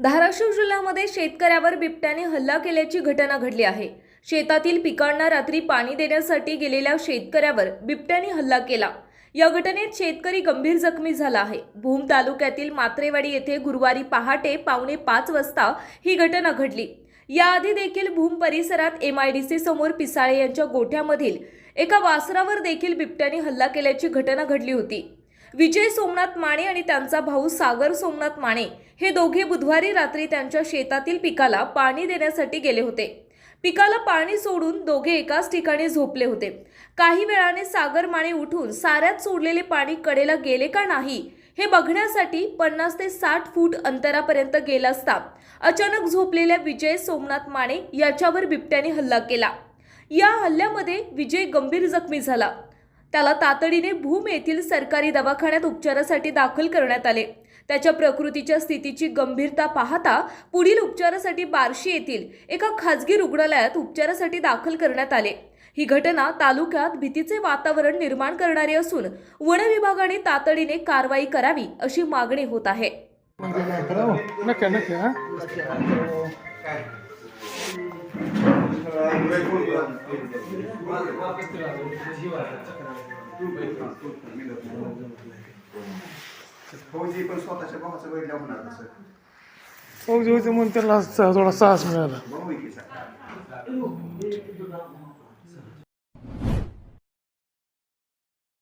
धाराशिव जिल्ह्यामध्ये शेतकऱ्यावर बिबट्याने हल्ला केल्याची घटना घडली आहे. शेतातील पिकांना रात्री पाणी देण्यासाठी गेलेल्या शेतकऱ्यावर बिबट्याने हल्ला केला. या घटनेत शेतकरी गंभीर जखमी झाला आहे. भूम तालुक्यातील मात्रेवाडी येथे गुरुवारी पहाटे पावणे पाच वाजता ही घटना घडली. याआधी देखील भूम परिसरात एम आय डी सी समोर पिसाळे यांच्या गोठ्यामधील एका वासरावर देखील बिबट्याने हल्ला केल्याची घटना घडली होती. विजय सोमनाथ माने आणि त्यांचा भाऊ सागर सोमनाथ माने हे दोघे बुधवारी रात्री त्यांच्या शेतातील पिकाला पाणी देण्यासाठी गेले होते. पिकाला पाणी सोडून दोघे एकाच ठिकाणी झोपले होते. काही वेळाने सागर माने उठून साऱ्यात सोडलेले पाणी कडेला गेले का नाही हे बघण्यासाठी पन्नास ते साठ फूट अंतरापर्यंत गेला असता अचानक झोपलेल्या विजय सोमनाथ माने याच्यावर बिबट्याने हल्ला केला. या हल्ल्यामध्ये विजय गंभीर जखमी झाला. त्याला तातडीने भूम येथील सरकारी दवाखान्यात उपचारासाठी दाखल करण्यात आले. त्याच्या प्रकृतीच्या स्थितीची गंभीरता पाहता पुढील उपचारासाठी बार्शी येथील एका खाजगी रुग्णालयात उपचारासाठी दाखल करण्यात आले. ही घटना तालुक्यात भीतीचे वातावरण निर्माण करणारी असून वन विभागाने तातडीने कारवाई करावी अशी मागणी होत आहे. फौजी पण स्वतःच्या भावाचं बघितलं होणार तसं मग जेव्हा म्हणून त्याला थोडा साहस मिळाला. भाऊ आहे की सर